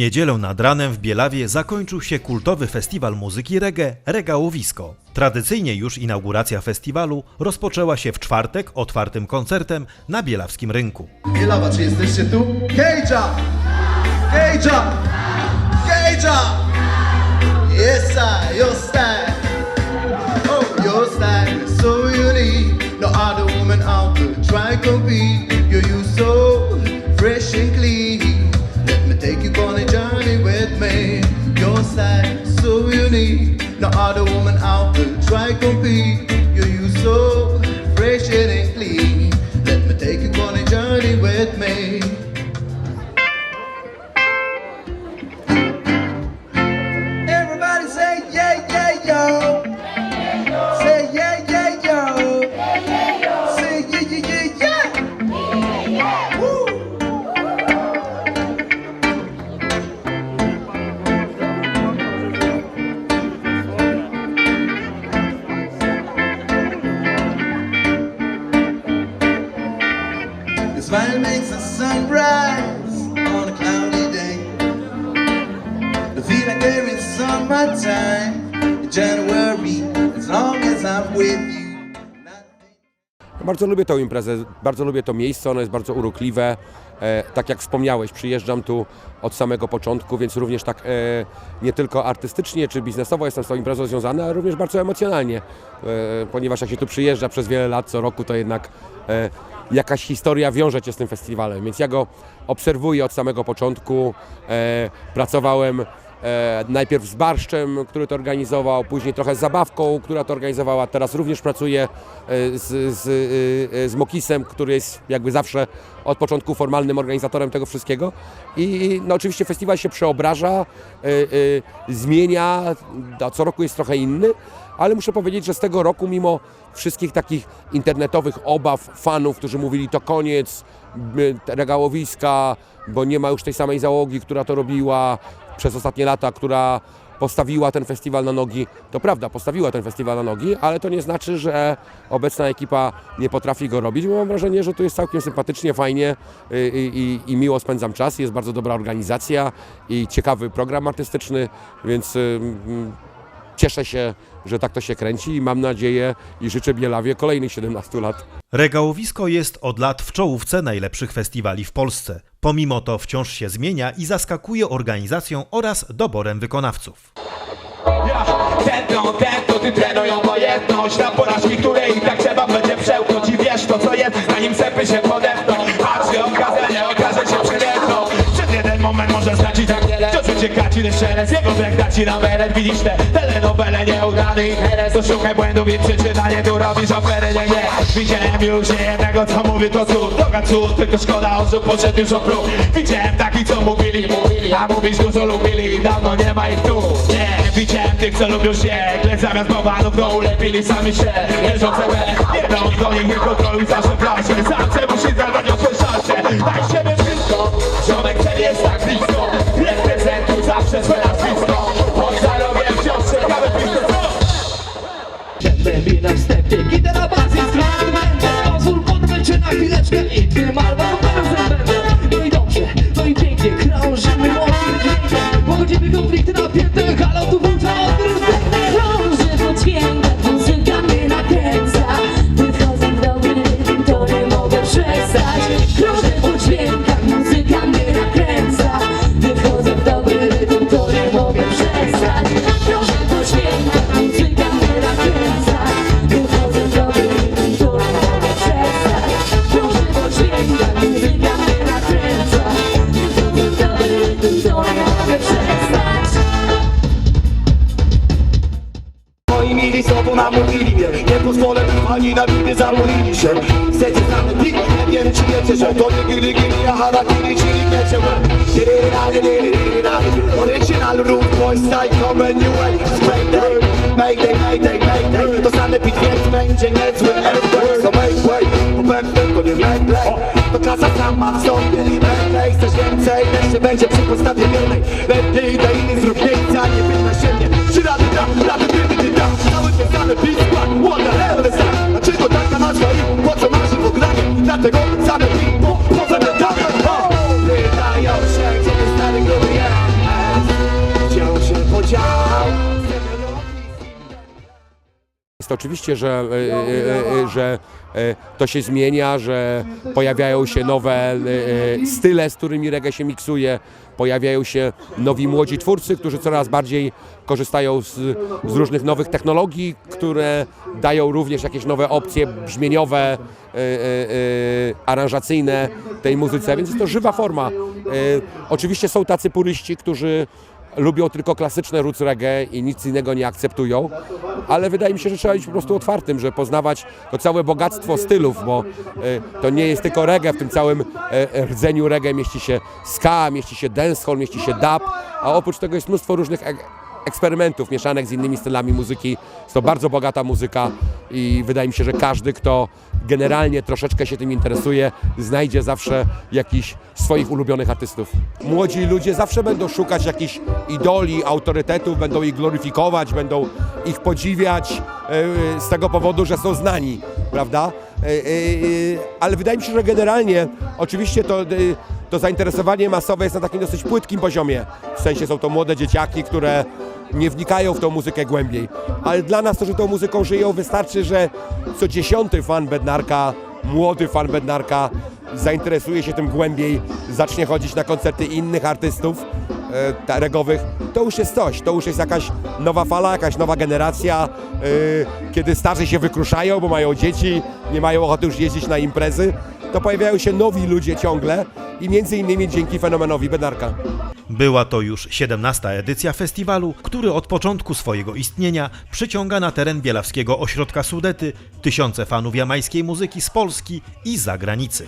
niedzielę nad ranem w Bielawie zakończył się kultowy festiwal muzyki reggae Regałowisko. Tradycyjnie już inauguracja festiwalu rozpoczęła się w czwartek otwartym koncertem na bielawskim rynku. Bielawa, czy jesteście tu? Kejja! Kejja! Kejja! Yes, I, style. Style is so unique. No other woman out there try compete. You, you so fresh and clean. Let me take you on a journey with me. Summertime January as long as I'm with you. Bardzo lubię tę imprezę, bardzo lubię to miejsce, ono jest bardzo urokliwe. E, tak jak wspomniałeś, przyjeżdżam tu od samego początku, więc również tak e, nie tylko artystycznie czy biznesowo jestem z tą imprezą związany, ale również bardzo emocjonalnie, e, ponieważ jak się tu przyjeżdża przez wiele lat, co roku, to jednak e, jakaś historia wiąże cię z tym festiwalem, więc ja go obserwuję od samego początku. E, pracowałem najpierw z Barszczem, który to organizował, później trochę z Zabawką, która to organizowała. Teraz również pracuję e, z, z, e, z Mokisem, który jest jakby zawsze od początku formalnym organizatorem tego wszystkiego. I no, oczywiście festiwal się przeobraża, e, e, zmienia, co roku jest trochę inny, ale muszę powiedzieć, że z tego roku, mimo wszystkich takich internetowych obaw fanów, którzy mówili to koniec regałowiska, bo nie ma już tej samej załogi, która to robiła przez ostatnie lata, która postawiła ten festiwal na nogi. To prawda, postawiła ten festiwal na nogi, ale to nie znaczy, że obecna ekipa nie potrafi go robić. Bo mam wrażenie, że tu jest całkiem sympatycznie, fajnie y, i, i, i miło spędzam czas. Jest bardzo dobra organizacja i ciekawy program artystyczny, więc y, cieszę się, że tak to się kręci i mam nadzieję i życzę Bielawie kolejnych 17 lat. Regałowisko jest od lat w czołówce najlepszych festiwali w Polsce. Pomimo to wciąż się zmienia i zaskakuje organizacją oraz doborem wykonawców. Tak się okazja nie okaże się jeden moment może znaczyć tak ci deszczele, z jego bek da ci na meret Widzisz te telenowele, nieudany interes To szukaj błędów i przyczyna, nie tu robisz afery, nie, nie. Widziałem już nie jednego, co mówi to cud. Droga cud, tylko szkoda osób poszedł już o próg Widziałem takich, co mówili, mówili A mówić dużo lubili, dawno nie ma ich tu. Nie, widziałem tych, co lubią się Lecz zamiast bałwanów, to ulepili sami się. Leżące łe, nie dał do nich, tylko troli zawsze plasie Zawsze musi zadbać o swe szanse Daj siebie wszystko, ziomek cel jest tak blisko namówili mnie Nie pozwolę, by pani na widy zamówili się Chcecie znamy plik? Nie wiem czy wiecie, że to nie gili gili, a harakiri, czyli wiecie Original root boys, psycho, menu Mayday, mayday, mayday, mayday To sanepid, więc będzie niezły earthquake So make way, bo pewnie to nie make play To klasa sama w sobie mayday Chcesz więcej, jeszcze będzie przy podstawie wiernej Lepiej daj inny Tengo jest. Oczywiście, że, e, e, e, że to się zmienia, że pojawiają się nowe style, z którymi reggae się miksuje, pojawiają się nowi młodzi twórcy, którzy coraz bardziej korzystają z, z różnych nowych technologii, które dają również jakieś nowe opcje brzmieniowe, aranżacyjne tej muzyce, więc jest to żywa forma. Oczywiście są tacy puryści, którzy lubią tylko klasyczne roots reggae i nic innego nie akceptują, ale wydaje mi się, że trzeba być po prostu otwartym, że poznawać to całe bogactwo stylów, bo e, to nie jest tylko reggae, w tym całym e, rdzeniu reggae mieści się ska, mieści się dancehall, mieści się dub, a oprócz tego jest mnóstwo różnych ek- eksperymentów mieszanych z innymi stylami muzyki. Jest to bardzo bogata muzyka i wydaje mi się, że każdy, kto generalnie troszeczkę się tym interesuje, znajdzie zawsze jakiś swoich ulubionych artystów. Młodzi ludzie zawsze będą szukać jakichś idoli, autorytetów, będą ich gloryfikować, będą ich podziwiać e, z tego powodu, że są znani, prawda? E, e, Ale wydaje mi się, że generalnie oczywiście to, to zainteresowanie masowe jest na takim dosyć płytkim poziomie. W sensie są to młode dzieciaki, które nie wnikają w tą muzykę głębiej. Ale dla nas, którzy tą muzyką żyją, wystarczy, że co dziesiąty fan Bednarka, młody fan Bednarka zainteresuje się tym głębiej, zacznie chodzić na koncerty innych artystów e, regowych, to już jest coś, to już jest jakaś nowa fala, jakaś nowa generacja, e, kiedy starzy się wykruszają, bo mają dzieci, nie mają ochoty już jeździć na imprezy, to pojawiają się nowi ludzie ciągle i między innymi dzięki fenomenowi Bednarka. Była to już 17. edycja festiwalu, który od początku swojego istnienia przyciąga na teren Bielawskiego Ośrodka Sudety tysiące fanów jamańskiej muzyki z Polski i zagranicy.